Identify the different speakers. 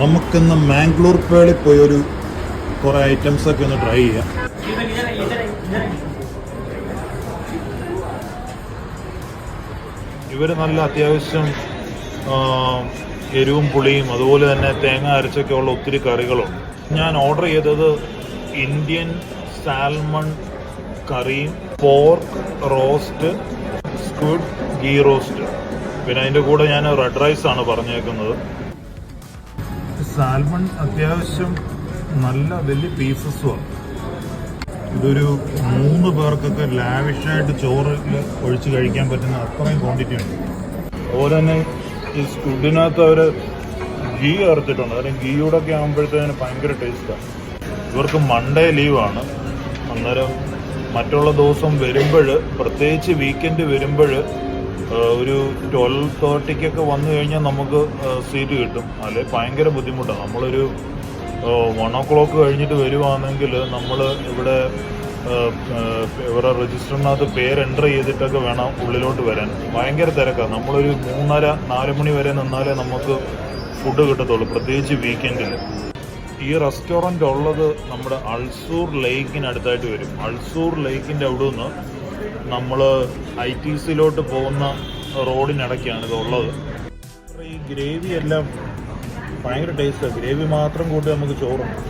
Speaker 1: നമുക്കിന്ന് മാംഗ്ലൂർ പേളിൽ പോയി ഒരു കുറേ ഐറ്റംസ് ഒക്കെ ഒന്ന് ട്രൈ ചെയ്യാം. ഇവർ നല്ല അത്യാവശ്യം എരിവും പുളിയും അതുപോലെ തന്നെ തേങ്ങ അരച്ചൊക്കെ ഉള്ള ഒത്തിരി കറികളുണ്ട് ഞാൻ ഓർഡർ ചെയ്തത് ഇന്ത്യൻ സാൽമൺ കറിയും pork roast squid ghee roast പിന്നെ അതിന്റെ കൂടെ ഞാൻ റെഡ് റൈസ് ആണ് പറഞ്ഞേക്കുന്നത്. സാൽമൺ അത്യാവശ്യം നല്ല വലിയ പീസസുമാണ് ഇതൊരു മൂന്ന് പേർക്കൊക്കെ ലാവിഷായിട്ട് ചോറിൽ ഒഴിച്ച് കഴിക്കാൻ പറ്റുന്ന അത്രയും ക്വാണ്ടിറ്റി ഉണ്ട് അതുപോലെ തന്നെ ഈ സ്കുഡിനകത്ത് അവർ ഗീ ചേർത്തിട്ടുണ്ട്. അതായത് ഗീയുടെ ഒക്കെ ആകുമ്പോഴത്തേന് ഭയങ്കര ടേസ്റ്റാണ് ഇവർക്ക് മൺഡേ ലീവാണ് അന്നേരം മറ്റുള്ള ദിവസം വരുമ്പോൾ പ്രത്യേകിച്ച് വീക്കെൻഡ് വരുമ്പോൾ ഒരു ട്വൽവ് തേർട്ടിക്കൊക്കെ വന്നു കഴിഞ്ഞാൽ നമുക്ക് സീറ്റ് കിട്ടും. അല്ലെ ഭയങ്കര ബുദ്ധിമുട്ടാണ് നമ്മളൊരു വൺ ഓ ക്ലോക്ക് കഴിഞ്ഞിട്ട് വരുവാണെങ്കിൽ നമ്മൾ ഇവിടെ ഇവിടെ രജിസ്റ്ററിനകത്ത് പേര് എന്റർ ചെയ്തിട്ടൊക്കെ വേണം ഉള്ളിലോട്ട് വരാൻ. ഭയങ്കര തിരക്കാണ് നമ്മളൊരു മൂന്നര നാല് മണി വരെ നിന്നാലേ നമുക്ക് ഫുഡ് കിട്ടത്തുള്ളൂ പ്രത്യേകിച്ച് വീക്കെൻഡിൽ ഈ റെസ്റ്റോറന്റ് ഉള്ളത് നമ്മുടെ അൾസൂർ ലേക്കിനടുത്തായിട്ട് വരും. അൾസൂർ ലേക്കിന്റെ അവിടെ നിന്ന് നമ്മൾ ഐ ടി സിയിലോട്ട് പോകുന്ന റോഡിനിടയ്ക്കാണ് ഇത് ഉള്ളത് ഈ ഗ്രേവി എല്ലാം ഭയങ്കര ടേസ്റ്റാണ് ഗ്രേവി മാത്രം കൂട്ടി നമുക്ക് ചോറുണ്ട്